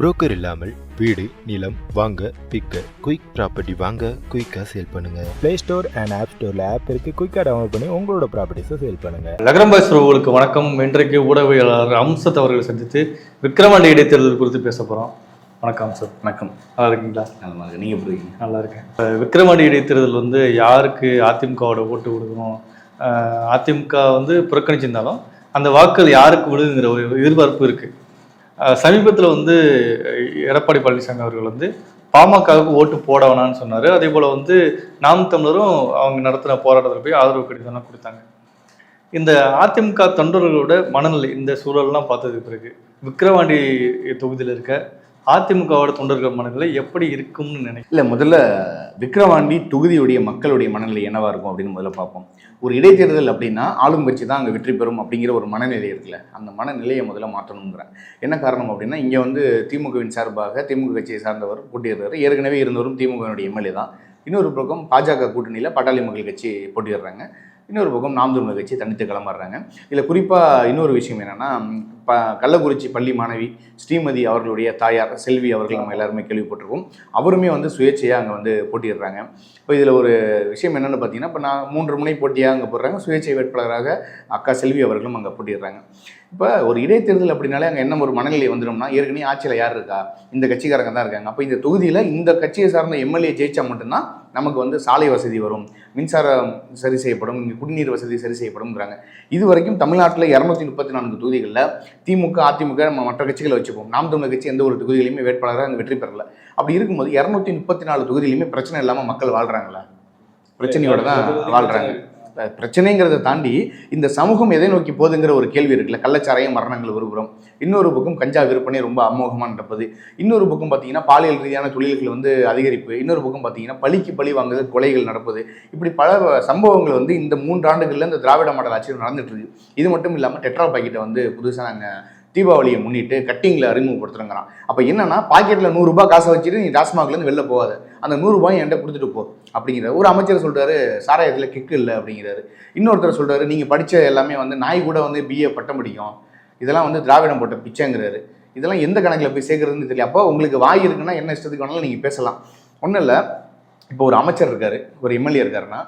Broker இல்லாமல் வீடு நிலம் வாங்க விற்க குயிக் ப்ராப்பர்ட்டி வாங்க குயிக்காக சேல் பண்ணுங்க. ப்ளே ஸ்டோர் அண்ட் ஆப் ஸ்டோரில் ஆப் இருக்குது குயிக்காக டவுன்லோட் பண்ணி உங்களோட ப்ராப்பர்ட்டிஸை சேல் பண்ணுங்கள் நகரம்பாய் உறவுகளுக்கு வணக்கம். இன்றைக்கு ஊடகவியலாளர் அம்சத் அவர்களை சந்தித்து விக்ரவாண்டி இடைத்தேர்தல் குறித்து பேச போகிறோம் வணக்கம் சார் வணக்கம். நல்லா இருக்கீங்களா? நல்லா இருக்கு நீங்கள் எப்படி இருக்கீங்க? நல்லா இருக்கேன். இப்ப விக்ரவாண்டி இடைத்தேர்தல் வந்து யாருக்கு அதிமுகவோட ஓட்டு கொடுக்கணும்? அஹ் அதிமுக வந்து புறக்கணிச்சிருந்தாலும் அந்த வாக்குகள் யாருக்கு விடுங்கிற ஒரு எதிர்பார்ப்பு இருக்கு. சமீபத்தில் வந்து எடப்பாடி பழனிசாமி அவர்கள் வந்து பாமகவுக்கு ஓட்டு போட வேணாம்னு சொன்னார். அதே போல் வந்து நாம் தமிழரும் அவங்க நடத்தின போராட்டத்தில் போய் ஆதரவு கடிதம்லாம் கொடுத்தாங்க. இந்த அதிமுக தொண்டர்களோட மனநிலை இந்த சூழல்லாம் பார்த்ததுக்கு பிறகு விக்கிரவாண்டி தொகுதியில் இருக்க அதிமுகவோட தொண்டர்கள் மனநிலை எப்படி இருக்கும்னு நினைக்கிறேன் இல்லை முதல்ல விக்கிரவாண்டி தொகுதியுடைய மக்களுடைய மனநிலை என்னவா இருக்கும் அப்படின்னு முதல்ல பார்ப்போம். ஒரு இடைத்தேர்தல் அப்படின்னா ஆளும் கட்சி தான் அங்கே வெற்றி பெறும் அப்படிங்கிற ஒரு மனநிலை இருக்குல்ல. அந்த மனநிலையை முதல்ல மாற்றணுங்கிறேன் என்ன காரணம் அப்படின்னா இங்கே வந்து திமுகவின் சார்பாக திமுக கட்சியை சார்ந்தவர் போட்டியிடுறாரு. ஏற்கனவே இருந்தவரும் திமுகவினுடைய எம்எல்ஏ தான். இன்னொரு பக்கம் பாஜக கூட்டணியில் பட்டாளி மக்கள் கட்சி போட்டியிடுறாங்க. இன்னொரு பக்கம் நாம் தமிழர் கட்சி தனித்து கிளம்புறாங்க இதில் குறிப்பாக இன்னொரு விஷயம் என்னென்னா ப கள்ளக்குறிச்சி பள்ளி மாணவி ஸ்ரீமதி அவர்களுடைய தாயார் செல்வி அவர்கள் நம்ம எல்லாருமே கேள்விப்பட்டிருக்கோம். அவருமே வந்து சுயேட்சையாக அங்கே வந்து போட்டிடுறாங்க இப்போ இதில் ஒரு விஷயம் என்னென்னு பார்த்தீங்கன்னா இப்போ நான் மூன்று முனை போட்டியாக அங்கே போடுறாங்க. சுயேட்சை வேட்பாளராக அக்கா செல்வி அவர்களும் அங்கே போட்டிடுறாங்க இப்போ ஒரு இடைத்தேர்தல் அப்படின்னாலே அங்கே என்ன ஒரு மனநிலை வந்துடும்னா ஏற்கனவே ஆட்சியில் யார் இருக்கா? இந்த கட்சிக்காரங்க தான் இருக்காங்க. அப்போ இந்த தொகுதியில் இந்த கட்சியை சார்ந்த எம்எல்ஏ ஜெயிச்சா மட்டும்தான் நமக்கு வந்து சாலை வசதி வரும் மின்சாரம் சரி செய்யப்படும் இங்கே குடிநீர் வசதி சரி செய்யப்படும்ங்கிறாங்க. இது வரைக்கும் தமிழ்நாட்டில் இரநூத்தி முப்பத்தி நான்கு தொகுதிகளில் திமுக அதிமுக நம்ம மற்ற கட்சிகளை வச்சுப்போம். நாம் தமிழர் கட்சி எந்த ஒரு தொகுதியிலையுமே வேட்பாளராக அங்கே வெற்றி பெறல. அப்படி இருக்கும்போது இரநூத்தி முப்பத்தி நாலு தொகுதியிலையுமே பிரச்சனை இல்லாமல் மக்கள் வாழ்கிறாங்களா பிரச்சனையோட தான் வாழ்கிறாங்க பிரச்சனைங்கிறத தாண்டி இந்த சமூகம் எதை நோக்கி போகுதுங்கிற ஒரு கேள்வி இருக்குல்ல. கள்ளச்சாராயம் மரணங்கள் ஒருபுறம் இன்னொரு பக்கம் கஞ்சா விற்பனை ரொம்ப அமோகமாக நடப்பது. இன்னொரு பக்கம் பார்த்தீங்கன்னா பாலியல் ரீதியான தொழில்கள் வந்து அதிகரிப்பு. இன்னொரு பக்கம் பார்த்தீங்கன்னா பழிக்கு பழி வாங்குது கொலைகள் நடப்பது. இப்படி பல சம்பவங்கள் வந்து இந்த மூன்றாண்டுகளில் இந்த திராவிட மாடல் ஆட்சியில் நடந்துட்டு இருக்கு. இது மட்டும் இல்லாமல் டெட்ரா பாக்கெட்டை வந்து புதுசாக நாங்கள் தீபாவளியை முன்னிட்டு கட்டிங்கில் அறிமுகப்படுத்துறங்கிறான். அப்போ என்னன்னா பாக்கெட்டில் நூறுரூபா காசை வச்சுட்டு நீ டாஸ்மாக்லேருந்து வெளில போகாத. அந்த நூறுரூபாய் என்கிட்ட கொடுத்துட்டு போ. அப்படிங்கிறார். ஒரு அமைச்சர் சொல்கிறாரு சாராயத்தில் கிக்கு இல்லை அப்படிங்கிறாரு. இன்னொருத்தர் சொல்கிறாரு நீங்கள் படித்த எல்லாமே வந்து நாய் கூட வந்து பிஏ பட்டம் படிக்கும் இதெல்லாம் வந்து திராவிடம் போட்ட பிச்சைங்கிறாரு. இதெல்லாம் எந்த கணக்கில் போய் சேர்க்குறதுன்னு தெரியல. அப்போ உங்களுக்கு வாய் இருக்குன்னா என்ன இஷ்டத்துக்கு வேணாலும் நீங்கள் பேசலாம். ஒன்றும் இல்லை. இப்போ ஒரு அமைச்சர் இருக்காரு ஒரு எம்எல்ஏ இருக்காருன்னா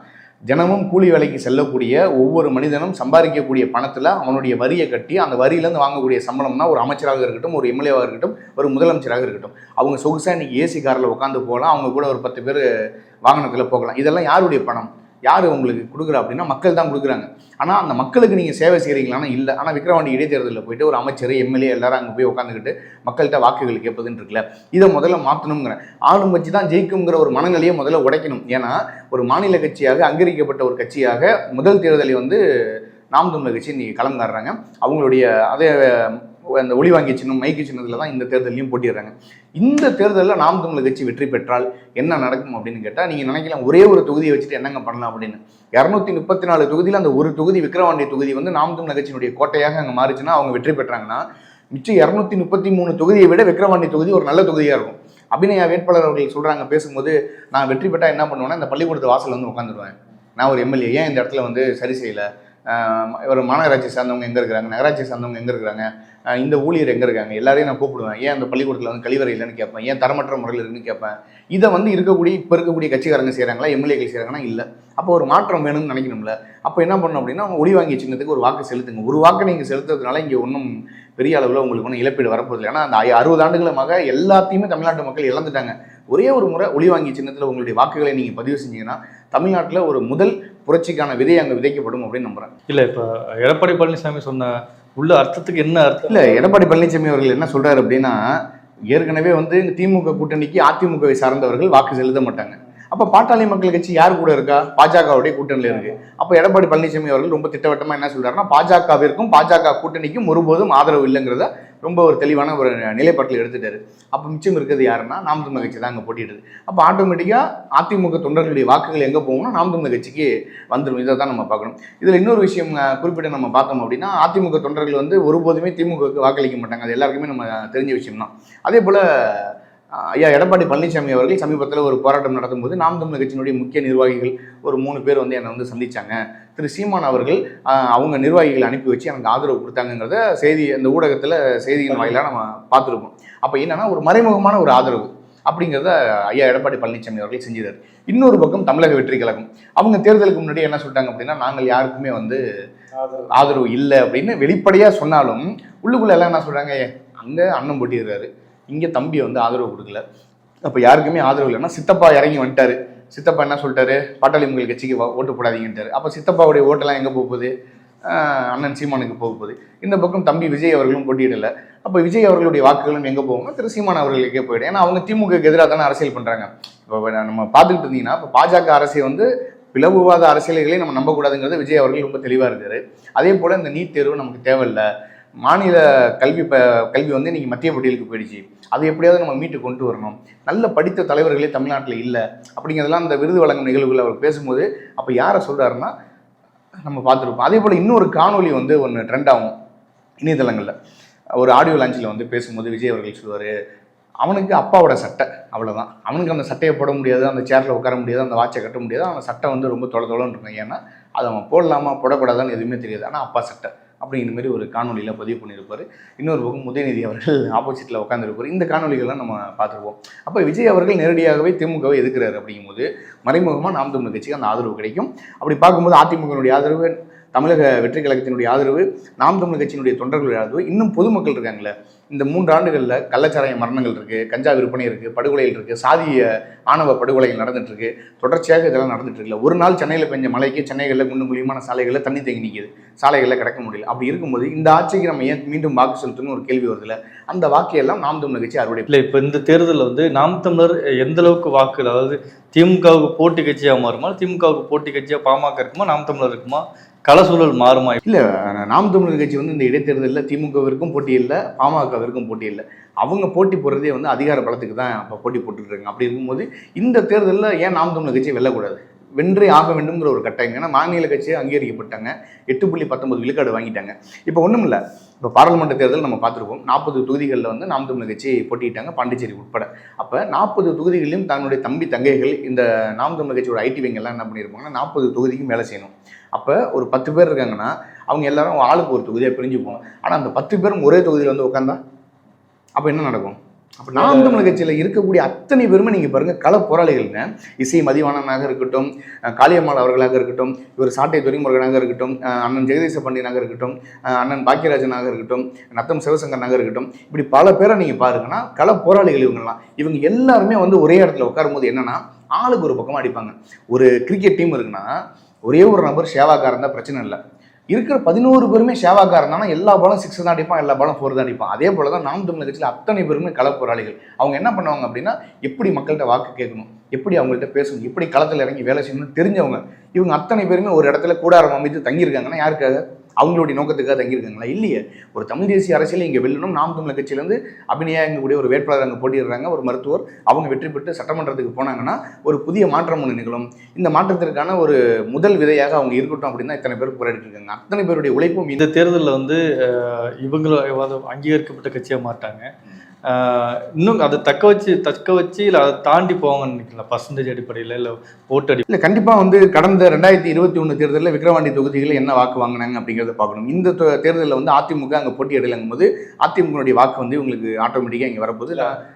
தினமும் கூலி வேலைக்கு செல்லக்கூடிய ஒவ்வொரு மனிதனும் சம்பாதிக்கக்கூடிய பணத்தில் அவனுடைய வரியை கட்டி அந்த வரியிலேருந்து வாங்கக்கூடிய சம்பளம்னா ஒரு அமைச்சராக இருக்கட்டும் ஒரு எம்எல்ஏவாக இருக்கட்டும் ஒரு முதலமைச்சராக இருக்கட்டும். அவங்க சொகுசாக இன்றைக்கி ஏசி காரில் உட்காந்து போகலாம் அவங்க கூட ஒரு பத்து பேர் வாகனத்தில் போகலாம். இதெல்லாம் யாருடைய பணம்? யார் உங்களுக்கு கொடுக்குறா அப்படின்னா மக்கள் தான் கொடுக்குறாங்க. ஆனால் அந்த மக்களுக்கு நீங்கள் சேவை செய்கிறீங்களானா இல்லை. ஆனால் விக்ரவாண்டி இடைத்தேர்தலில் போயிட்டு ஒரு அமைச்சர் எம்எல்ஏ எல்லாரும் அங்கே போய் உட்காந்துக்கிட்டு மக்கள்கிட்ட வாக்குகள் கேட்பதுன்னு இருக்குல்ல. இதை முதல்ல மாற்றணுங்கிறேன் ஆளும் கட்சி தான் ஜெயிக்குங்கிற ஒரு மனநிலையை முதல்ல உடைக்கணும். ஏன்னா ஒரு மாநில கட்சியாக அங்கீகரிக்கப்பட்ட ஒரு கட்சியாக முதல் தேர்தலை வந்து நாம் தமிழர் கட்சி இன்னைக்கு கலந்தாடுறாங்க அவங்களுடைய அதே அந்த ஒளி வாங்கி சின்னம் மைக்கு சின்னத்தில் தான் இந்த தேர்தலையும் போட்டிடுறாங்க இந்த தேர்தலில் நாம் தமிழர் கட்சி வெற்றி பெற்றால் என்ன நடக்கும் அப்படின்னு கேட்டால் நீங்கள் நினைக்கலாம் ஒரே ஒரு தொகுதியை வச்சுட்டு என்னங்க பண்ணலாம் அப்படின்னு. இரநூத்தி முப்பத்தி நாலு தொகுதியில் அந்த ஒரு தொகுதி விக்ரவாண்டி தொகுதி வந்து நாம் தமிழர் கட்சியினுடைய கோட்டையாக அங்கே மாறிச்சுன்னா அவங்க வெற்றி பெற்றாங்கன்னா மிச்சம் இரநூத்தி முப்பத்தி மூணு தொகுதியை விட விக்ரவாண்டி தொகுதி ஒரு நல்ல தொகுதியாக இருக்கும். அபிநயா வேட்பாளர் அவர்கள் சொல்கிறாங்க பேசும்போது நான் வெற்றி பெற்றால் என்ன பண்ணுவேன்னா இந்த பள்ளிக்கூடத்து வாசல் வந்து உட்காந்துருவேன் நான் ஒரு எம்எல்ஏ ஏன் இந்த இடத்துல வந்து சரி செய்யலை? ஒரு மாநகராட்சி சார்ந்தவங்க எங்கே இருக்கிறாங்க நகராட்சி சார்ந்தவங்க எங்கே இருக்கிறாங்க இந்த ஊழியர் எங்கே இருக்காங்க எல்லாரையும் நான் கூப்பிடுவேன். ஏன் அந்த பள்ளிக்கூடத்தில் வந்து கழிவறை இல்லைன்னு கேட்பேன்? ஏன் தரமற்ற முறையில் இருக்குன்னு கேட்பேன்? இதை வந்து இருக்கக்கூடிய இப்போ இருக்கக்கூடிய கட்சிக்காரங்க செய்கிறாங்களா எம்எல்ஏக்கள் செய்கிறாங்கன்னா இல்லை. அப்போ ஒரு மாற்றம் வேணும்னு நினைக்கணும்ல. அப்போ என்ன பண்ணணும் அப்படின்னா அவங்க ஒளி வாங்கிய சின்னத்துக்கு ஒரு வாக்கு செலுத்துங்க. ஒரு வாக்கு நீங்கள் செலுத்துறதுனால இங்கே ஒன்றும் பெரிய அளவில் உங்களுக்கு ஒன்றும் இழப்பீடு வரப்போதில்லை ஏன்னா அந்த அறுபது ஆண்டுகளுமாக எல்லாத்தையுமே தமிழ்நாட்டு மக்கள் இழந்துட்டாங்க. ஒரே ஒரு முறை ஒளி வாங்கி சின்னத்தில் உங்களுடைய வாக்குகளை நீங்கள் பதிவு செஞ்சீங்கன்னா தமிழ்நாட்டில் ஒரு முதல் புரட்சிக்கான விதை அங்கே விதைக்கப்படும் அப்படின்னு நம்புறேன் இல்லை இப்போ எடப்பாடி பழனிசாமி சொன்ன உள்ள அர்த்தத்துக்கு என்ன அர்த்தம்? இல்ல எடப்பாடி பழனிசாமி அவர்கள் என்ன சொல்றாரு அப்படின்னா ஏற்கனவே வந்து இந்த திமுக கூட்டணிக்கு அதிமுகவை சார்ந்தவர்கள் வாக்கு செலுத்த மாட்டாங்க. அப்ப பாட்டாளி மக்கள் கட்சி யார் கூட இருக்கா? பாஜகவுடைய கூட்டணியில இருக்கு. அப்ப எடப்பாடி பழனிசாமி அவர்கள் ரொம்ப திட்டவட்டமா என்ன சொல்றாருன்னா பாஜகவிற்கும் பாஜக கூட்டணிக்கும் ஒருபோதும் ஆதரவு இல்லைங்கிறத ரொம்ப ஒரு தெளிவான ஒரு நிலைப்பாட்டில் எடுத்துட்டாரு. அப்ப மிச்சம் இருக்கிறது யாருன்னா நாம் தமிழ் கட்சி தான் அங்கே போட்டிடுது அப்போ ஆட்டோமேட்டிக்காக அதிமுக தொண்டர்களுடைய வாக்குகள் எங்கே போகும்னா நாம் தமிழ் கட்சிக்கு வந்துடும் இதை தான் நம்ம பார்க்கணும். இதில் இன்னொரு விஷயம் அஹ், குறிப்பிட்டு நம்ம பார்த்தோம் அப்படின்னா அதிமுக தொண்டர்கள் வந்து ஒருபோதுமே திமுகவுக்கு வாக்களிக்க மாட்டாங்க. அது எல்லாருக்குமே நம்ம தெரிஞ்ச விஷயம் தான் அதே போல் ஐயா எடப்பாடி பழனிசாமி அவர்கள் சமீபத்தில் ஒரு போராட்டம் நடத்தும்போது நாம் தமிழர் கட்சியினுடைய முக்கிய நிர்வாகிகள் ஒரு மூணு பேர் வந்து என்னை வந்து சந்திச்சாங்க. திரு சீமான் அவர்கள் அவங்க நிர்வாகிகளை அனுப்பி வச்சு எனக்கு ஆதரவு கொடுத்தாங்கங்கிறத செய்தி அந்த ஊடகத்தில் செய்தியின் வாயிலாக நம்ம பார்த்துருப்போம் அப்போ என்னன்னா ஒரு மறைமுகமான ஒரு ஆதரவு அப்படிங்கிறத ஐயா எடப்பாடி பழனிசாமி அவர்கள் செஞ்சிருக்காரு. இன்னொரு பக்கம் தமிழக வெற்றி கழகம். அவங்க தேர்தலுக்கு முன்னாடி என்ன சொல்லிட்டாங்க அப்படின்னா நாங்கள் யாருக்குமே வந்து ஆதரவு. இல்லை அப்படின்னு வெளிப்படையாக சொன்னாலும் உள்ளுக்குள்ள எல்லாம் என்ன சொல்றாங்க அங்கே அண்ணன் போட்டிடுறாரு. இங்கே தம்பி வந்து ஆதரவு கொடுக்கல. அப்போ யாருக்குமே ஆதரவு இல்லைன்னா சித்தப்பா இறங்கி வந்துட்டாரு. சித்தப்பா என்ன சொல்லிட்டாரு? பாட்டாளி உங்கள் கட்சிக்கு ஓட்டு போடாதீங்கன்ட்டாரு. அப்போ சித்தப்பாவுடைய ஓட்டெல்லாம் எங்கே போகுது? அண்ணன் சீமானுக்கு போக போகுது. இந்த பக்கம் தம்பி விஜய் அவர்களும் போட்டியிடல. அப்போ விஜய் அவர்களுடைய வாக்குகளும் எங்கே போகும்னா திரு சீமான் அவர்களுக்கே போயிடும். ஏன்னா அவங்க திமுகக்கு எதிராக தானே அரசியல் பண்ணுறாங்க இப்போ நம்ம பார்த்துக்கிட்டு இருந்தீங்கன்னா இப்போ பாஜக அரசியல் வந்து பிளவுவாத அரசியல்களை நம்ம நம்பக்கூடாதுங்கிறது விஜய் அவர்கள் ரொம்ப தெளிவாக இருக்காரு. அதே போல் இந்த நீட் தேர்வு நமக்கு தேவையில்லை. மாநில கல்வி ப கல்வி வந்து இன்னைக்கு மத்திய பட்டியலுக்கு போயிடுச்சு. அதை எப்படியாவது நம்ம மீட்டு கொண்டு வரணும். நல்ல படித்த தலைவர்களே தமிழ்நாட்டில் இல்லை. அப்படிங்கிறதெல்லாம் அந்த விருது வழங்கும் நிகழ்வுகள் அவர் பேசும்போது அப்போ யாரை சொல்கிறாருன்னா நம்ம பார்த்துருப்போம். அதே போல் இன்னொரு காணொளி வந்து ஒன்று ட்ரெண்ட் ஆகும். இணையதளங்களில். ஒரு ஆடியோ லான்ச்சில் வந்து பேசும்போது விஜய் அவர்கள் சொல்லுவார் அவனுக்கு அப்பாவோட சட்டை. அவ்வளோதான் அவனுக்கு அந்த சட்டையை போட முடியாது அந்த சேரில் உட்கார முடியாது அந்த வாட்சை கட்ட முடியாது. அவன் சட்டை வந்து ரொம்ப தொலை தொலைன்னு இருக்கும். ஏன்னா அது அவன் போடலாமா போடக்கூடாதான்னு எதுவுமே தெரியாது. ஆனால் அப்பா சட்டை. அப்படிங்கிற மாதிரி ஒரு காணொலியில் பதிவு பண்ணியிருப்பார். இன்னொரு பக்கம் உதயநிதி அவர்கள் ஆப்போசிட்டில் உட்காந்துருப்பார் இந்த காணொலிகள்லாம் நம்ம பார்த்துருப்போம். அப்போ விஜய் அவர்கள் நேரடியாகவே திமுகவை எதிர்க்கிறார் அப்படிங்கும்போது மறைமுகமாக நாம் தமிழ் கட்சிக்கு அந்த ஆதரவு கிடைக்கும். அப்படி பார்க்கும்போது அதிமுகவினுடைய ஆதரவு தமிழக வெற்றி கழகத்தினுடைய ஆதரவு நாம் தமிழ் கட்சியினுடைய தொண்டர்களுடைய ஆதரவு இன்னும் பொதுமக்கள் இருக்காங்களே இந்த மூன்று ஆண்டுகளில் கள்ளச்சாராய மரணங்கள் இருக்குது கஞ்சா விற்பனை இருக்குது படுகொலைகள் இருக்குது சாதிய ஆணவ படுகொலைகள் நடந்துட்டு தொடர்ச்சியாக இதெல்லாம் நடந்துட்டுருக்குல ஒரு நாள் சென்னையில் பெஞ்ச மலைக்கு சென்னைகளில் குண்டு குழியுமான சாலைகளில் தண்ணி தேங்கி நிற்கிது சாலைகளில் கிடக்க முடியல. அப்படி இருக்கும்போது இந்த ஆட்சிக்கு நம்ம ஏன் மீண்டும் வாக்கு செலுத்தணும்னு ஒரு கேள்வி வருதுல அந்த வாக்கையெல்லாம் நாம் தமிழர் கட்சி அறுவடை இல்லை இப்போ இந்த தேர்தலில் வந்து நாம் தமிழர் எந்த அளவுக்கு அதாவது திமுகவுக்கு போட்டி கட்சியாக மாறுமா திமுகவுக்கு போட்டி கட்சியாக பாமக இருக்குமா நாம் தமிழர் இருக்குமா? களசூழல் மாறுமா? இல்லை நாம் தமிழர் கட்சி வந்து இந்த இடைத்தேர்தலில் திமுகவிற்கும் போட்டி இல்லை பாமகவிற்கும் போட்டி இல்லை. அவங்க போட்டி போடுறதே வந்து அதிகார பலத்துக்கு தான் அப்போ போட்டி போட்டுருக்காங்க அப்படி இருக்கும்போது இந்த தேர்தலில் ஏன் நாம் தமிழர் கட்சி வெல்லக்கூடாது? வென்றே ஆக வேண்டும்ங்கிற ஒரு கட்டாயம். ஏன்னா மாநில கட்சியை அங்கீகரிக்கப்பட்டாங்க. எட்டு புள்ளி பத்தொன்பது விழுக்காடு வாங்கிட்டாங்க. இப்போ ஒன்றும் இல்லை. இப்போ பாராளுமன்ற தேர்தல் நம்ம பார்த்துருப்போம் நாற்பது தொகுதிகளில் வந்து நாம் தமிழர் கட்சி போட்டியிட்டாங்க பாண்டிச்சேரி உட்பட. அப்போ நாற்பது தொகுதிகளிலும் தன்னுடைய தம்பி தங்கைகள் இந்த நாம் தமிழர் கட்சியோட ஐடி விங் என்ன பண்ணியிருப்பாங்கன்னா நாற்பது தொகுதிக்கும் வேலை செய்யணும். அப்போ ஒரு பத்து பேர் இருக்காங்கன்னா அவங்க எல்லாரும் ஆளுக்கு ஒரு தொகுதியாக பிரிஞ்சு போகணும். ஆனால் அந்த பத்து பேரும் ஒரே தொகுதியில் வந்து உட்காந்தா அப்போ என்ன நடக்கும்? அப்போ நாம் தமிழர் கட்சியில் இருக்கக்கூடிய அத்தனை பேருமே நீங்கள் பாருங்கள் கள போராளிகள்ங்க. இசை மதிவாணனாக இருக்கட்டும் காளியம்மாள் அவர்களாக இருக்கட்டும் இவர் சாட்டை துரைமுருகனாக இருக்கட்டும் அண்ணன் ஜெகதீச பாண்டியனாக இருக்கட்டும் அண்ணன் பாக்கியராஜனாக இருக்கட்டும் நத்தம் சிவசங்கரனாக இருக்கட்டும் இப்படி பல பேரை நீங்கள் பாருங்கன்னா கள போராளிகள் இவங்கெல்லாம். இவங்க எல்லாருமே வந்து ஒரே இடத்துல உட்காரும்போது என்னன்னா ஆளுக்கு ஒரு பக்கமாக அடிப்பாங்க. ஒரு கிரிக்கெட் டீம் இருக்குன்னா ஒரே ஒரு நபர் சேவாக்காரன் தான் பிரச்சனை இல்லை. இருக்கிற பதினோரு பேருமே சேவாக்காரன் தானே? எல்லா பாலும் சிக்ஸ் தான் அடிப்பான் எல்லா பாலும் ஃபோர் தான் அடிப்பான். அதே போல தான் நாம் தமிழர் கட்சியில் அத்தனை பேருமே கள போராளிகள். அவங்க என்ன பண்ணுவாங்க அப்படின்னா எப்படி மக்கள்கிட்ட வாக்கு கேட்கணும்? எப்படி அவங்கள்ட்ட பேசணும்? எப்படி களத்தில் இறங்கி வேலை செய்யணும்னு தெரிஞ்சவங்க. இவங்க அத்தனை பேருமே ஒரு இடத்துல கூடாரம் அமைத்து தங்கியிருக்காங்கன்னா யாருக்காக? அவங்களுடைய நோக்கத்துக்காக தங்கியிருக்காங்களா? இல்லையே. ஒரு தமிழ் தேசிய அரசியல் இங்கே வெல்லணும். நாம் தமிழர் கட்சியிலேருந்து அபிநயா எங்கக்கூடிய ஒரு வேட்பாளர் அங்கே போட்டிடுறாங்க ஒரு மருத்துவர். அவங்க வெற்றி பெற்று சட்டமன்றத்துக்கு போனாங்கன்னா ஒரு புதிய மாற்றம் ஒன்று நிகழும். இந்த மாற்றத்திற்கான ஒரு முதல் விதையாக அவங்க இருக்கட்டும் அப்படின்னு தான் இத்தனை பேர் போராடிட்டு இருக்காங்க. அத்தனை பேருடைய உழைப்பும் இந்த தேர்தலில் வந்து அஹ், இவங்கள அதாவது அங்கீகரிக்கப்பட்ட கட்சியாக மாட்டாங்க இன்னும் அதை தக்க வச்சு தக்க வச்சு இல்லை அதை தாண்டி போவாங்கன்னு நினைக்கல பர்சன்டேஜ் அடிப்படையில் இல்லை ஓட்டு அடி இல்லை கண்டிப்பாக வந்து கடந்த ரெண்டாயிரத்தி இருபத்தி ஒன்று தேர்தலில் விக்கிரவாண்டி தொகுதிகளில் என்ன வாக்கு வாங்கினாங்க அப்படிங்கிறத பார்க்கணும். இந்த தேர்தலில் வந்து அதிமுக அங்கே போட்டியிடலங்கும் போது அதிமுகனுடைய வாக்கு வந்து உங்களுக்கு ஆட்டோமேட்டிக்காக இங்கே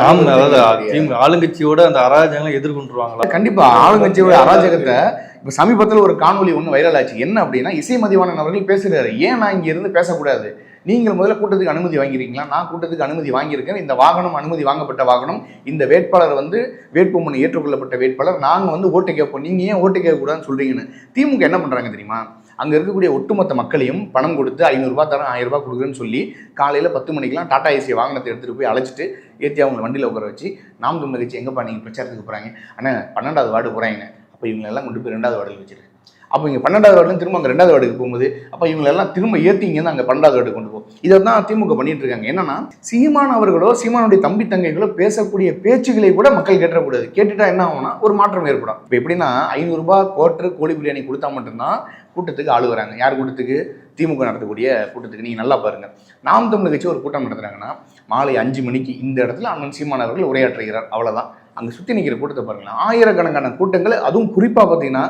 ஆமாம் அதாவது திமுக ஆளுங்கட்சியோட அந்த அராஜகங்களை எதிர்கொண்டுருவாங்களா? கண்டிப்பா ஆளுங்கட்சியோட அராஜகத்தை இப்ப சமீபத்துல ஒரு காணொளி ஒன்று வைரல் ஆச்சு. என்ன அப்படின்னா இசை மதிவாணன் அவர்கள் பேசுறாரு. ஏன் நான் இங்க இருந்து பேசக்கூடாது? நீங்கள் முதல்ல கூட்டத்துக்கு அனுமதி வாங்கியிருக்கீங்களா நான் கூட்டத்துக்கு அனுமதி வாங்கியிருக்கேன். இந்த வாகனம் அனுமதி வாங்கப்பட்ட வாகனம். இந்த வேட்பாளர் வந்து வேட்புமனு ஏற்றுக்கொள்ளப்பட்ட வேட்பாளர். நாங்கள் வந்து ஓட்டு கேட்போம். நீங்கள் ஏன் ஓட்டு கேட்கக்கூடாதுன்னு சொல்கிறீங்கன்னு திமுக என்ன பண்ணுறாங்க தெரியுமா? அங்கே இருக்கக்கூடிய ஒட்டுமொத்த மக்களையும் பணம் கொடுத்து ஐநூறுரூவா தரேன் ஆயிரம் ரூபாய் கொடுக்குறேன்னு சொல்லி காலையில் பத்து மணிக்கெலாம் டாடா ஏசி வாகனத்தை எடுத்துகிட்டு போய் அழைச்சிட்டு ஏற்றி அவங்க வண்டியில் உட்கார வச்சு நாம் தமிழ் நிகழ்ச்சி எங்கேப்பா நீங்கள் பிரச்சாரத்துக்கு போகிறாங்க ஆனால் பன்னெண்டாவது வார்டு போகிறாங்க அப்போ இவங்களெல்லாம் கொண்டு போய் ரெண்டாவது வார்டில் வச்சிரு. அப்போ இங்கே பன்னெண்டாவது வார்டுல திரும்ப அங்கே ரெண்டாவது வார்டுக்கு போகும்போது அப்போ இவங்களெல்லாம் திரும்ப திரும்ப இங்கேருந்து அங்கே பன்னெண்டாவது வார்டுக்கு கொண்டு போகும். இதை தான் திமுக பண்ணிட்டு இருக்காங்க. என்னன்னா சீமான் அவர்களோ சீமானுடைய தம்பி தங்கைகளோ பேசக்கூடிய பேச்சுகளை கூட மக்கள் கேட்டக்கூடாது கேட்டுட்டா என்ன ஆகும்னா ஒரு மாற்றம் ஏற்படும். இப்போ எப்படின்னா ஐநூறுரூபா கோட்டர் கோழி பிரியாணி கொடுத்தா மட்டும்தான் கூட்டத்துக்கு ஆளு வராங்க. யார் கூட்டத்துக்கு? திமுக நடத்தக்கூடிய கூட்டத்துக்கு. நீங்கள் நல்லா பாருங்கள் நாம் தமிழ் கட்சி ஒரு கூட்டம் நடத்துகிறாங்கன்னா மாலை அஞ்சு மணிக்கு இந்த இடத்துல அண்ணன் சீமான் அவர்கள் உரையாற்றுகிறார். அவ்வளோதான் அங்கே சுற்றி நிற்கிற கூட்டத்தை பாருங்களேன். ஆயிரக்கணக்கான கூட்டங்கள் அதுவும் குறிப்பாக பார்த்தீங்கன்னா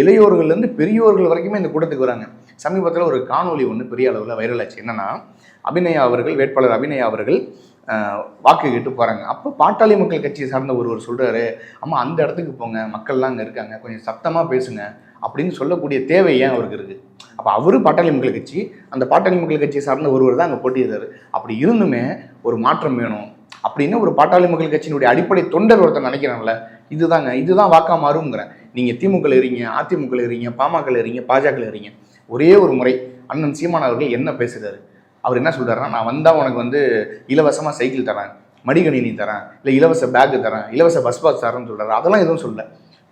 இளையோர்கள்லேருந்து பெரியோர்கள் வரைக்குமே இந்த கூட்டத்துக்கு வராங்க. சமீபத்தில் ஒரு காணொலி ஒன்று பெரிய அளவில் வைரல் ஆச்சு. என்னன்னா அபிநயா அவர்கள் வேட்பாளர் அபிநயா அவர்கள் வாக்கு கேட்டு போகிறாங்க அப்போ பாட்டாளி மக்கள் கட்சியை சார்ந்த ஒருவர் சொல்கிறாரு அம்மா அந்த இடத்துக்கு போங்க. மக்கள்லாம் அங்கே இருக்காங்க. கொஞ்சம் சத்தமாக பேசுங்க. அப்படின்னு சொல்லக்கூடிய தேவை ஏன் அவருக்கு இருக்குது அப்போ அவரு பாட்டாளி மக்கள் கட்சி அந்த பாட்டாளி மக்கள் கட்சியை சார்ந்த ஒருவர் தான் அங்கே போட்டியிடுறாரு. அப்படி இருந்துமே ஒரு மாற்றம் வேணும். அப்படின்னு ஒரு பாட்டாளி மக்கள் கட்சியினுடைய அடிப்படை தொண்டர் ஒருத்தர் நினைக்கிறாங்கல்ல இதுதாங்க இதுதான் வாக்கா மாறுங்கிறேன் நீங்கள் திமுக இருங்க அதிமுக இருங்க பாமக இருங்க பாஜக இருங்க ஒரே ஒரு முறை அண்ணன் சீமான் அவர்கள் என்ன பேசுறாரு? அவர் என்ன சொல்றாருன்னா நான் வந்தால் உனக்கு வந்து இலவசமாக சைக்கிள் தரேன் மடிகணினி தரேன் இல்லை இலவச பேக்கு தரேன் இலவச பஸ் பாஸ் தரேன்னு சொல்றாரு. அதெல்லாம் எதுவும் சொல்லலை.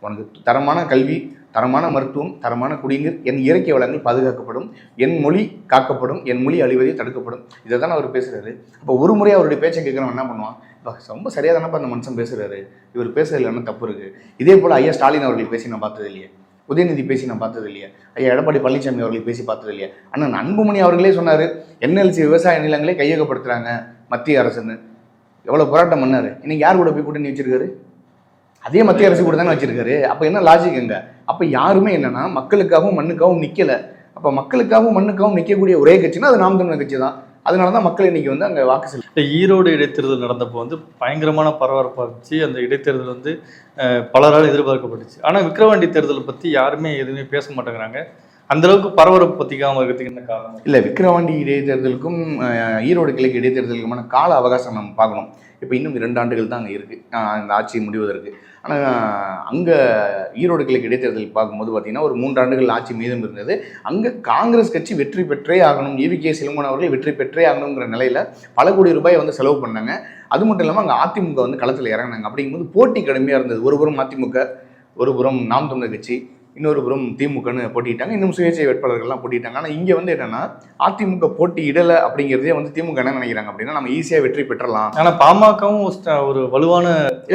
உனக்கு தரமான கல்வி தரமான மருத்துவம் தரமான குடிநீர் என் இயற்கை வளங்கள் பாதுகாக்கப்படும் என் மொழி காக்கப்படும் என் மொழி அழிவதை தடுக்கப்படும். இதை தான் அவர் பேசுகிறாரு அப்போ ஒரு முறை அவருடைய பேச்சை கேட்குறவன் என்ன பண்ணுவான்? இப்போ ரொம்ப சரியாக தானப்பா அந்த மனுஷன் பேசுகிறாரு இவர் பேசுறதுல என்ன தப்பு இருக்குது இதே போல் ஐயா ஸ்டாலின் அவர்கள் பேசி நான் பார்த்தது இல்லையே. உதயநிதி பேசி நான் பார்த்தது இல்லையா. ஐயா எடப்பாடி பழனிசாமி அவர்கள் பேசி பார்த்தது இல்லையா. அண்ணன் அன்புமணி அவர்களே சொன்னார் என்எல்சி விவசாய நிலங்களே கையகப்படுத்துகிறாங்க மத்திய அரசுன்னு. எவ்வளோ போராட்டம் பண்ணார். இன்னைக்கு யார் கூட போய் கூட்டணி வச்சிருக்காரு? அதே மத்திய அரசு கூட தானே வச்சிருக்காரு. அப்போ என்ன லாஜிக் எங்க அப்போ யாருமே என்னன்னா மக்களுக்காகவும் மண்ணுக்காகவும் நிற்கல அப்போ மக்களுக்காகவும் மண்ணுக்காகவும் நிற்கக்கூடிய ஒரே கட்சினா அது நாம் தமிழர் கட்சி தான். அதனால தான் மக்கள் இன்னைக்கு வந்து அங்கே வாக்கு செலுத்த இந்த ஈரோடு இடைத்தேர்தல் நடந்தப்போ வந்து பயங்கரமான பரபரப்பாக இருந்துச்சு. அந்த இடைத்தேர்தல் வந்து பலரால் எதிர்பார்க்கப்பட்டுச்சு. ஆனால் விக்கிரவாண்டி தேர்தலை பற்றி யாருமே எதுவுமே பேச மாட்டேங்கிறாங்க. அந்த அளவுக்கு பரபரப்பு பற்றிக்காம இருக்கிறதுக்கு என்ன காரணம்? இல்லை விக்கிரவாண்டி இடைத்தேர்தலுக்கும் ஈரோடு கிழக்கு இடைத்தேர்தலுக்குமான கால அவகாசம் நம்ம பார்க்கணும். இப்போ இன்னும் இரண்டு ஆண்டுகள் தான் அங்கே இருக்குது இந்த ஆட்சி முடிவதற்கு. ஆனால் அங்கே ஈரோடு கிழக்கு இடைத்தேர்தல் பார்க்கும்போது பார்த்தீங்கன்னா ஒரு மூன்று ஆண்டுகள் ஆட்சி மீதம் இருந்தது. அங்கே காங்கிரஸ் கட்சி வெற்றி பெற்றே ஆகணும். ஈவி கே சிலம்பன் அவர்கள் வெற்றி பெற்றே ஆகணுங்கிற நிலையில் பல கோடி ரூபாய் வந்து செலவு பண்ணாங்க. அது மட்டும் இல்லாமல் அங்கே அதிமுக வந்து களத்தில் இறங்கினாங்க. அப்படிங்கும்போது போட்டி கடுமையாக இருந்தது. ஒரு புறம் அதிமுக ஒரு புறம் நாம் தமிழர் கட்சி. இன்னொரு புறம் திமுகன்னு போட்டிட்டாங்க. இன்னும் சுயேட்சை வேட்பாளர்கள்லாம் போட்டிட்டாங்க. ஆனால் இங்கே வந்து என்னன்னா அதிமுக போட்டி இடலை அப்படிங்கிறதே வந்து திமுக என்ன நினைக்கிறாங்க அப்படின்னா நம்ம ஈஸியாக வெற்றி பெற்றலாம். ஆனால் பாமகவும் ஒரு வலுவான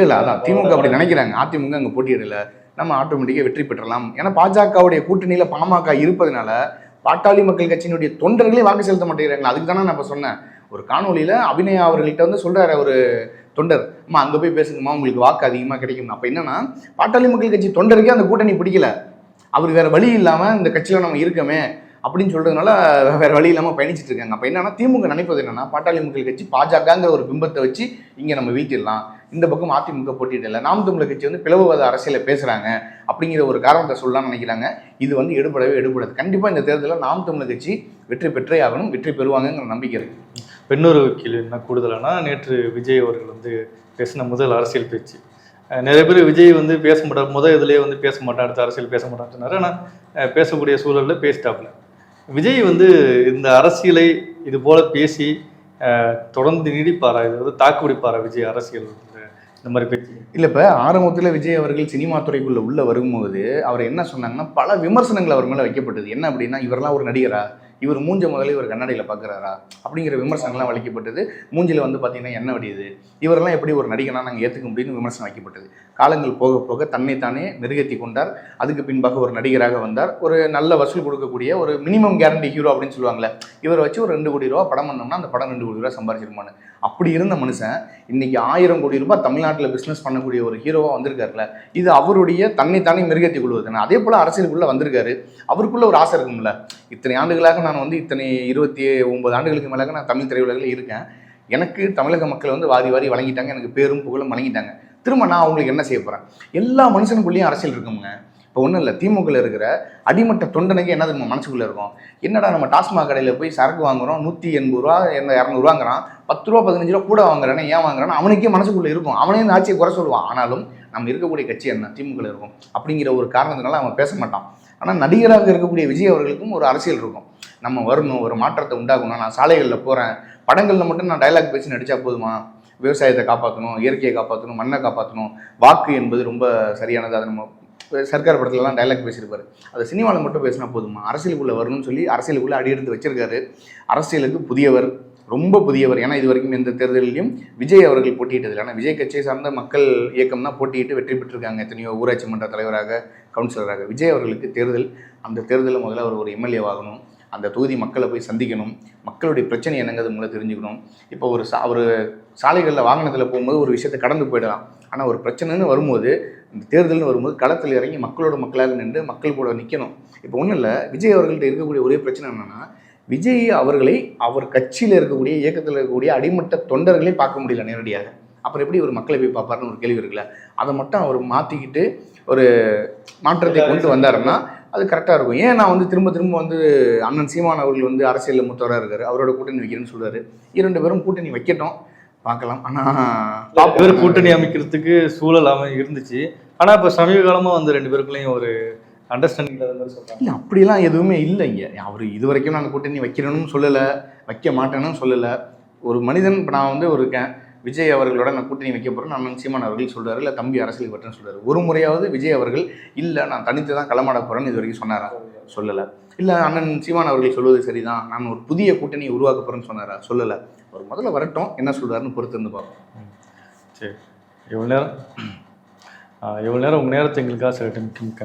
இல்லை அதான் திமுக அப்படி நினைக்கிறாங்க. அதிமுக அங்கே போட்டியிடல நம்ம ஆட்டோமேட்டிக்காக வெற்றி பெற்றலாம். ஏன்னா பாஜகவுடைய கூட்டணியில் பாமக இருப்பதனால பாட்டாளி மக்கள் கட்சியினுடைய தொண்டர்களே வாக்கு செலுத்த மாட்டேங்கிறாங்க அதுக்கு தானே நான் இப்போ சொன்னேன். ஒரு காணொலியில் அபிநயா அவர்கள்ட்ட வந்து சொல்கிறாரு ஒரு தொண்டர். அம்மா அங்கே போய் பேசுங்கம்மா உங்களுக்கு வாக்கு அதிகமாக கிடைக்கும் அப்போ என்னன்னா பாட்டாளி மக்கள் கட்சி தொண்டருக்கே அந்த கூட்டணி பிடிக்கல. அவர் வேற வழி இல்லாமல் இந்த கட்சியில் நம்ம இருக்கமே அப்படின்னு சொல்கிறதுனால வேற வழி இல்லாமல் பயணிச்சுட்டு இருக்காங்க. அப்போ என்னன்னா திமுக நினைப்பது என்னன்னா பாட்டாளி மக்கள் கட்சி பாஜகங்கிற ஒரு பிம்பத்தை வச்சு இங்கே நம்ம வீழ்த்திடலாம். இந்த பக்கம் அதிமுக போட்டியிடல நாம் தமிழர் கட்சி வந்து பிளவுவாத அரசியலை பேசுகிறாங்க அப்படிங்கிற ஒரு காரணத்தை சொல்லலாம்னு நினைக்கிறாங்க. இது வந்து எடுபடவே எடுபடாது. கண்டிப்பாக இந்த தேர்தலில் நாம் தமிழர் கட்சி வெற்றி பெற்றே ஆகணும் வெற்றி பெறுவாங்கங்கிற நம்பிக்கை இருக்கு. இன்னொரு கேள்வி என்ன கூடுதலானா நேற்று விஜய் அவர்கள் வந்து பேசின முதல் அரசியல் பேச்சு. நிறைய பேர் விஜய் வந்து பேச மாட்டார் முதல் இதுலேயே வந்து பேச மாட்டார் அடுத்த அரசியல் பேச மாட்டான்னு சொன்னார். ஆனால் பேசக்கூடிய சூழலில் பேசிட்டாப்புல. விஜய் வந்து இந்த அரசியலை இது போல பேசி தொடர்ந்து நீடிப்பாரா? இது வந்து தாக்கு பிடிப்பாரா விஜய் அரசியல் இந்த- மாதிரி பேச்சு. இல்லை இப்போ ஆரம்பத்தில் விஜய் அவர்கள் சினிமா துறைக்குள்ளே உள்ளே வரும்போது அவர் என்ன சொன்னாங்கன்னா பல விமர்சனங்கள் அவர் மேலே வைக்கப்பட்டது. என்ன அப்படின்னா இவரெல்லாம் ஒரு நடிகரா? இவர் மூஞ்ச முதல்ல இவர் கண்ணாடியில் பார்க்குறாரா அப்படிங்கிற விமர்சனங்கள்லாம் வலிக்கப்பட்டது. மூஞ்சில் வந்து பார்த்தீங்கன்னா என்ன வடியுது. இவரெல்லாம் எப்படி ஒரு நடிகனா நாங்கள் ஏற்றுக்க முடியும்னு விமர்சனம் வைக்கப்பட்டது. காலங்கள் போக போக தன்னைத்தானே மெருகேற்றி கொண்டார். அதுக்கு பின்பாக ஒரு நடிகராக வந்தார். ஒரு நல்ல வசூல் கொடுக்கக்கூடிய ஒரு மினிமம் கேரண்டி ஹீரோ அப்படின்னு சொல்லுவாங்கல்ல இவரை வச்சு ஒரு ரெண்டு கோடி ரூபா படம் பண்ணோம்னா அந்த படம் ரெண்டு கோடி ரூபா சம்பாரிச்சிருமான்னு அப்படி இருந்த மனுஷன் இன்னைக்கு ஆயிரம் கோடி ரூபாய் தமிழ்நாட்டில் பிஸ்னஸ் பண்ணக்கூடிய ஒரு ஹீரோவாக வந்திருக்காருல இது அவருடைய தன்னைத்தானே மிருகத்தி கொள்வது. அதே போல் அரசியலுக்குள்ளே வந்திருக்காரு. அவருக்குள்ள ஒரு ஆசை இருக்கும்ல இத்தனை ஆண்டுகளாக நான் வந்து இத்தனை இருபத்தி ஒன்பது ஆண்டுகளுக்கு மேலாக நான் தமிழ் திரையுலகில் இருக்கேன். எனக்கு தமிழக மக்கள் வந்து வாரி வாரி வழங்கிட்டாங்க. எனக்கு பேரும் புகழும் வழங்கிட்டாங்க திரும்ப நான் அவங்களுக்கு என்ன செய்ய போகிறேன் எல்லா மனுஷனுக்குள்ளேயும் அரசியல் இருக்குங்க இப்போ ஒன்றும் இல்லை. திமுகவில் இருக்கிற அடிமட்ட தொண்டனுக்கு என்ன நம்ம மனசுக்குள்ளே இருக்கும்? என்னடா நம்ம டாஸ்மாக் கடையில் போய் சரக்கு வாங்குறோம். நூற்றி எண்பது ரூபா என்ன இரநூறுவாங்கிறான் பத்து ரூபா பதினஞ்சு ரூபா கூட வாங்குறானே ஏன் வாங்குறான்னு அவனுக்கே மனசுக்குள்ளே இருக்கும். அவனே இந்த ஆட்சியை குறை சொல்லுவான். ஆனாலும் நம்ம இருக்கக்கூடிய கட்சி என்ன? திமுகவில் இருக்கும். அப்படிங்கிற ஒரு காரணத்தினால அவன் பேச மாட்டான். ஆனால் நடிகராக இருக்கக்கூடிய விஜய் அவர்களுக்கும் ஒரு அரசியல் இருக்கும். நம்ம வரணும் ஒரு மாற்றத்தை உண்டாகணும். நான் சாலைகளில் போகிறேன் படங்களில் மட்டும் நான் டைலாக் பேசி நடித்தா போதுமா? விவசாயத்தை காப்பாற்றணும் இயற்கையை காப்பாற்றணும் மண்ணை காப்பாற்றணும் வாக்கு என்பது ரொம்ப சரியானது. அதை நம்ம சர்க்கார் படத்துலலாம் டைலாக் பேசியிருப்பார். அது சினிமாவில் மட்டும் பேசினா போதுமா? அரசியலுக்குள்ளே வரணும்னு சொல்லி அரசியலுக்குள்ளே அடியெடுத்து வச்சிருக்காரு. அரசியலுக்கு புதியவர் ரொம்ப புதியவர். ஏன்னா இது வரைக்கும் எந்த தேர்தலிலையும் விஜய் அவர்கள் போட்டியிட்டதில்லை. ஆனால் விஜய் கட்சியை சார்ந்த மக்கள் இயக்கம் தான் போட்டியிட்டு வெற்றி பெற்றிருக்காங்க. எத்தனையோ ஊராட்சி மன்ற தலைவராக கவுன்சிலராக விஜய் அவர்களுக்கு தேர்தல் அந்த தேர்தலில் முதல்ல அவர் ஒரு எம்எல்ஏவாகணும் அந்த தொகுதி மக்களை போய் சந்திக்கணும். மக்களுடைய பிரச்சனை என்னங்கிறது முதல்ல தெரிஞ்சுக்கணும். இப்போ ஒரு சா ஒரு சாலைகளில் வாகனத்தில் போகும்போது ஒரு விஷயத்தை கடந்து போயிடலாம். ஆனால் ஒரு பிரச்சனைன்னு வரும்போது இந்த தேர்தல்னு வரும்போது களத்தில் இறங்கி மக்களோட மக்களாக நின்று மக்கள் கூட நிற்கணும் இப்போ ஒன்றும் இல்லை விஜய் அவர்கள்ட்ட இருக்கக்கூடிய ஒரே பிரச்சனை என்னென்னா விஜய் அவர்களை அவர் கட்சியில் இருக்கக்கூடிய இயக்கத்தில் இருக்கக்கூடிய அடிமட்ட தொண்டர்களே பார்க்க முடியல நேரடியாக. அப்புறம் எப்படி ஒரு மக்களை போய் பார்ப்பாருன்னு ஒரு கேள்வி இருக்குல்ல. அதை மட்டும் அவர் மாற்றிக்கிட்டு ஒரு மாற்றத்தை கொண்டு வந்தாருன்னா அது கரெக்டாக இருக்கும். ஏன் நான் வந்து திரும்ப திரும்ப வந்து அண்ணன் சீமான் அவர்கள் வந்து அரசியலில் மூத்தவராக இருக்காரு? அவரோட கூட்டணி வைக்கிறேன்னு சொல்றாரு. இரண்டு பேரும் கூட்டணி வைக்கட்டும். பார்க்கலாம். ஆனால் இவர் கூட்டணி அமைக்கிறதுக்கு சூழல் அமை இருந்துச்சு ஆனா இப்ப சமீப காலமா வந்து ரெண்டு பேருக்குள்ளேயும் ஒரு அண்டர்ஸ்டாண்டிங் இல்லை அப்படிலாம் எதுவுமே இல்லை இங்கே அவர் இது வரைக்கும் நான் கூட்டணி வைக்கிறேன்னு சொல்லலை வைக்க மாட்டேன்னு சொல்லலை. ஒரு மனிதன் இப்போ நான் வந்து ஒரு இருக்கேன் விஜய் அவர்களோட நான் கூட்டணி வைக்க போகிறேன் அண்ணன் சீமான் அவர்கள் சொல்றாரு இல்லை தம்பி அரசியல் பற்றேன்னு சொல்றாரு. ஒரு முறையாவது விஜய் அவர்கள் இல்லை நான் தனித்து தான் களமாட போகிறேன்னு இது வரைக்கும் சொன்னாரா? சொல்லலை. இல்லை அண்ணன் சீமான் அவர்கள் சொல்வது சரிதான். நான் ஒரு புதிய கூட்டணியை உருவாக்க போகிறேன்னு சொன்னாரா? சொல்லலை. அவர் முதல்ல வரட்டும் என்ன சொல்றாருன்னு பொறுத்து இருந்து பார்ப்போம். சரி. எவ்வளவு நேரம். ஆஹ் எவ்வளவு நேரம் உங்க நேரத்தை எங்களுக்காக சில மிக்க